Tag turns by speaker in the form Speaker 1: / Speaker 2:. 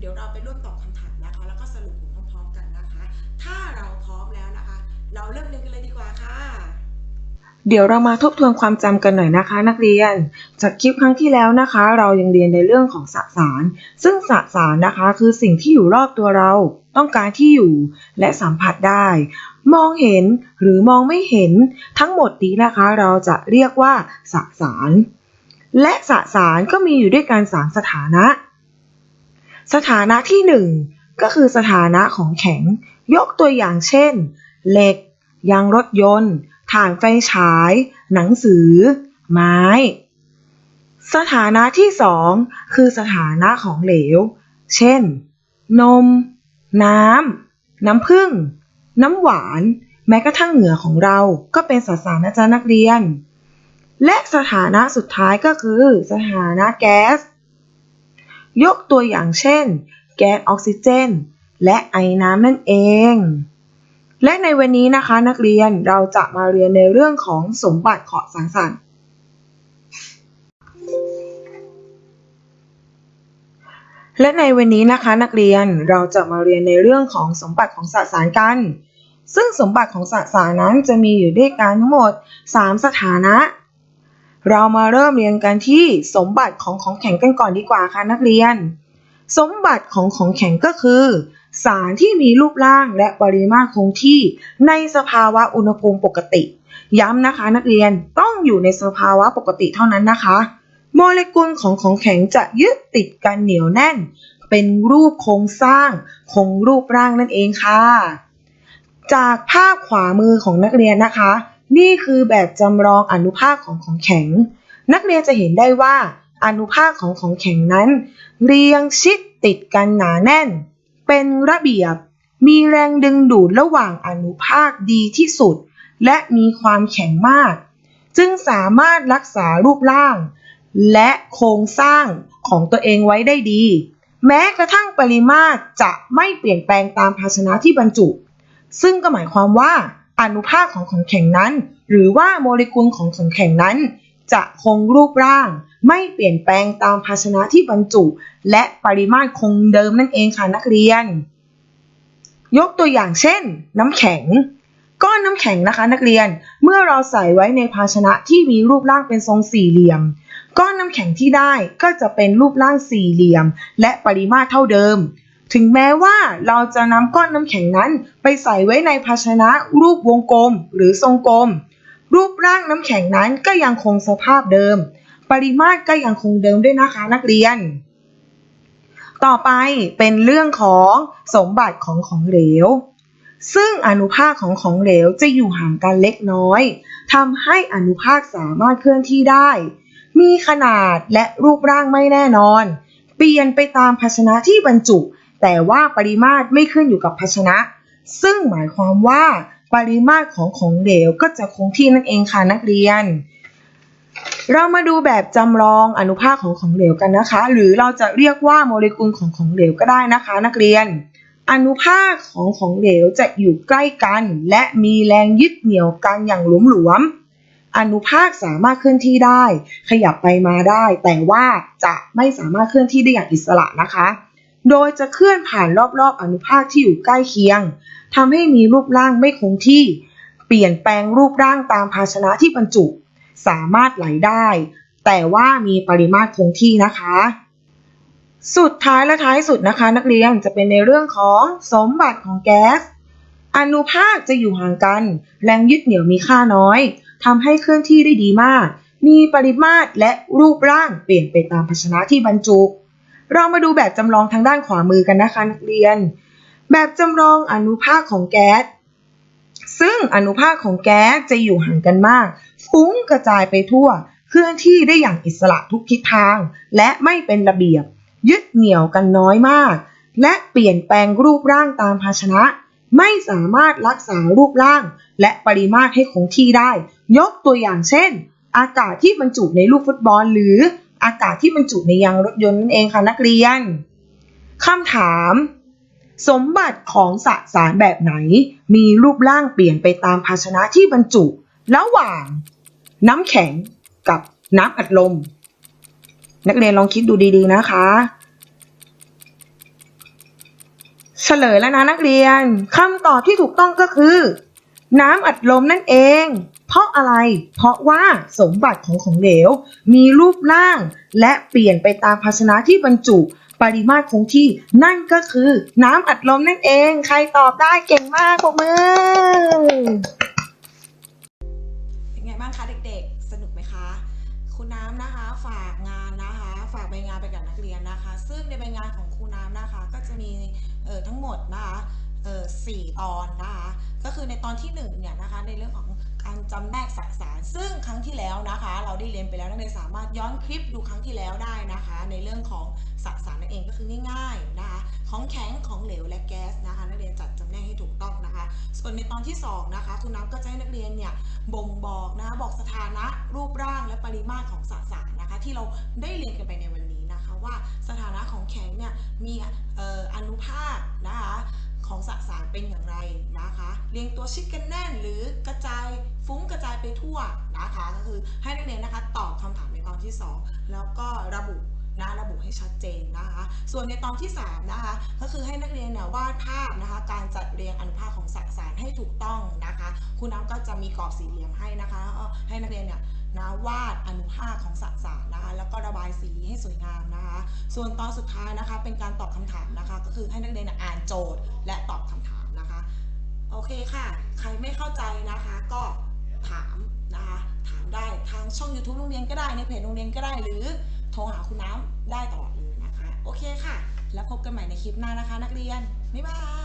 Speaker 1: เดี๋ยวเราไปร่วมตอบคำถามนะคะ แล้วก็สรุปผลพร้อมๆกันนะคะ ถ้าเราพร้อมแล้วนะคะ เราเริ่มเรียนกันเลยดีกว่าค่ะ
Speaker 2: เดี๋ยวเรามาทบทวนความจำกันหน่อยนะคะ นักเรียน จากคลิปครั้งที่แล้วนะคะ เรายังเรียนในเรื่องของสสาร ซึ่งสสารนะคะคือสิ่งที่อยู่รอบตัวเรา ต้องการที่อยู่ และสัมผัสได้ มองเห็นหรือมองไม่เห็น ทั้งหมดนี้นะคะ เราจะเรียกว่าสสาร และสสารก็มีอยู่ด้วยกันสามสถานะ สถานะที่หนึ่งก็คือสถานะของแข็ง ยกตัวอย่างเช่น เหล็ก ยางรถยนต์ ถ่านไฟฉาย หนังสือ ไม้ สถานะที่สองคือสถานะของเหลว เช่น นม น้ำ น้ำผึ้ง น้ำหวาน แม้กระทั่งเหงื่อของเราก็เป็นสสารนะจ๊ะนักเรียน และสถานะสุดท้ายก็คือ สถานะแก๊ส ยกตัวอย่างเช่น แก๊สออกซิเจน และไอน้ำนั่นเอง และในวันนี้นะคะนักเรียนเราจะมาเรียนในเรื่องของสมบัติของสสารและในวันนี้นะคะนักเรียนเราจะมาเรียนในเรื่องของสมบัติของสสารกัน ซึ่งสมบัติของสสารนั้นจะมีอยู่ด้วยกันทั้งหมด 3 สถานะ เรามาเริ่มเรียนกันที่สมบัติของของแข็งกันก่อนดีกว่าค่ะนักเรียน สมบัติของของแข็งก็คือ สารที่มีรูปร่างและปริมาตรคงที่ในสภาวะอุณหภูมิปกติ ย้ำนะคะนักเรียนต้องอยู่ในสภาวะปกติเท่านั้นนะคะ โมเลกุลของของแข็งจะยึดติดกันเหนียวแน่น เป็นรูปโครงสร้างคงรูปร่างนั่นเองค่ะ จากภาพขวามือของนักเรียนนะคะ นี่คือแบบจำลองอนุภาคของของแข็ง นักเรียนจะเห็นได้ว่า อนุภาคของของแข็งนั้น เรียงชิดติดกันหนาแน่น เป็นระเบียบ มีแรงดึงดูดระหว่างอนุภาคดีที่สุด และมีความแข็งมาก จึงสามารถรักษารูปร่าง และโครงสร้างของตัวเองไว้ได้ดี แม้กระทั่งปริมาตรจะไม่เปลี่ยนแปลงตามภาชนะที่บรรจุ ซึ่งก็หมายความว่า อนุภาคของของแข็งนั้น หรือว่าโมเลกุลของของแข็งนั้น จะคงรูปร่าง ไม่เปลี่ยนแปลงตามภาชนะที่บรรจุ และปริมาตรคงเดิมนั่นเองค่ะนักเรียน ยกตัวอย่างเช่น น้ำแข็ง ก้อนน้ำแข็งนะคะนักเรียนเมื่อเราใส่ไว้ในภาชนะที่มีรูปร่างเป็นทรงสี่เหลี่ยม ก้อนน้ำแข็งที่ได้ก็จะเป็นรูปร่างสี่เหลี่ยม และปริมาตรเท่าเดิม ถึงแม้ว่าเราจะนำก้อนน้ำแข็งนั้นไปใส่ไว้ในภาชนะรูปวงกลมหรือทรงกลม รูปร่างน้ำแข็งนั้นก็ยังคงสภาพเดิม ปริมาตรก็ยังคงเดิมด้วยนะคะนักเรียน ต่อไปเป็นเรื่องของสมบัติของของเหลว ซึ่งอนุภาคของของเหลวจะอยู่ห่างกันเล็กน้อยทำให้อนุภาคสามารถเคลื่อนที่ได้ มีขนาดและรูปร่างไม่แน่นอน เปลี่ยนไปตามภาชนะที่บรรจุ แต่ว่าปริมาตรไม่ขึ้นอยู่กับภาชนะ ซึ่งหมายความว่าปริมาตรของของเหลวก็จะคงที่นั่นเองค่ะนักเรียน เรามาดูแบบจำลองอนุภาคของของเหลวกันนะคะ หรือเราจะเรียกว่าโมเลกุลของของเหลวก็ได้นะคะ นักเรียน อนุภาคของของเหลวจะอยู่ใกล้กัน และมีแรงยึดเหนี่ยวกันอย่างหลวมๆอนุภาคสามารถเคลื่อนที่ได้ ขยับไปมาได้ แต่ว่าจะไม่สามารถเคลื่อนที่ได้อย่างอิสระนะคะ โดยจะเคลื่อนผ่านรอบๆอนุภาคที่อยู่ใกล้เคียงทำให้มีรูปร่างไม่คงที่ เปลี่ยนแปลงรูปร่างตามภาชนะที่บรรจุ สามารถไหลได้ แต่ว่ามีปริมาตรคงที่นะคะ สุดท้ายและท้ายสุดนะคะ นักเรียนจะเป็นในเรื่องของสมบัติของแก๊สอนุภาคจะอยู่ห่างกัน แรงยึดเหนี่ยวมีค่าน้อยทำให้เคลื่อนที่ได้ดีมาก มีปริมาตรและรูปร่างเปลี่ยนไปตามภาชนะที่บรรจุ เรามาดูแบบจำลองทางด้านขวามือกันนะคะนักเรียน แบบจำลองอนุภาคของแก๊ส ซึ่งอนุภาคของแก๊สจะอยู่ห่างกันมาก ฟุ้งกระจายไปทั่ว เคลื่อนที่ได้อย่างอิสระทุกทิศทาง และไม่เป็นระเบียบ ยึดเหนี่ยวกันน้อยมาก และเปลี่ยนแปลงรูปร่างตามภาชนะ ไม่สามารถรักษารูปร่าง และปริมาตรให้คงที่ได้ ยกตัวอย่างเช่น อากาศที่บรรจุในลูกฟุตบอลหรือ อากาศที่บรรจุในยางรถยนต์นั่นเองค่ะนักเรียนคำถาม สมบัติของสสารแบบไหน มีรูปร่างเปลี่ยนไปตามภาชนะที่บรรจุ ระหว่าง น้ำแข็งกับน้ำอัดลม นักเรียนลองคิดดูดีๆนะคะเฉลยแล้วนะนักเรียนคำตอบที่ถูกต้องก็คือ น้ำอัดลมนั่นเอง เพราะอะไร เพราะว่าสมบัติของของเหลว มีรูปร่าง และเปลี่ยนไปตามภาชนะที่บรรจุ ปริมาตรคงที่ นั่นก็คือน้ำอัดลมนั่นเอง ใครตอบได้เก่งมากปรบมือ
Speaker 1: เป็นไงบ้างคะเด็กๆ สนุกไหมคะครูน้ำนะคะฝากงานนะคะ ฝากใบงานไปกับนักเรียนนะคะ ซึ่งในใบงานของครูน้ำนะคะ ก็จะมีเอ่อทั้งหมดนะคะเอ่อสี่ตอนนะคะ ก็คือในตอนที่หนึ่งเนี่ยนะคะในเรื่องของ จำแนกสสาร ซึ่งครั้งที่แล้วนะคะ เราได้เรียนไปแล้วนักเรียนสามารถย้อนคลิปดูครั้งที่แล้วได้นะคะ ในเรื่องของสสารนั่นเองก็คือง่ายๆนะคะของแข็งของเหลวและแก๊สนะคะ นักเรียนจัดจำแนกให้ถูกต้องนะคะ ส่วนในตอนที่สองนะคะครูน้ำก็จะให้นักเรียนเนี่ยบ่งบอกนะคะบอกสถานะรูปร่างและปริมาตรของสสารนะคะ ที่เราได้เรียนกันไปในวันนี้ ว่าสถานะของแข็งเนี่ยมีอนุภาคนะคะของสสารเป็นอย่างไรนะคะเรียงตัวชิดกันแน่นหรือกระจายฟุ้งกระจายไปทั่วนะคะก็คือให้นักเรียนนะคะตอบคำถามในตอนที่ 2 แล้วก็ระบุนะระบุให้ชัดเจนนะคะ ส่วนในตอนที่ 3 นะคะ ก็คือให้นักเรียนเนี่ยวาดภาพนะคะ การจัดเรียงอนุภาคของสสารให้ถูกต้องนะคะครูน้ำก็จะมีกรอบสี่เหลี่ยมให้นะคะ ให้นักเรียนเนี่ย นะวาดอนุภาคของสสารนะคะแล้วก็ระบายสีให้สวยงามนะคะส่วนตอนสุดท้ายนะคะเป็นการตอบคำถามนะคะ ก็คือให้นักเรียนอ่านโจทย์และตอบคำถามนะคะโอเคค่ะ ใครไม่เข้าใจนะคะก็ถามนะคะถามได้ทางช่อง YouTube โรงเรียนก็ได้ในเพจโรงเรียนก็ได้หรือโทรหาคุณน้ำได้ตลอดเลยนะคะ โอเคค่ะ แล้วพบกันใหม่ในคลิปหน้านะคะ นักเรียนบ๊ายบาย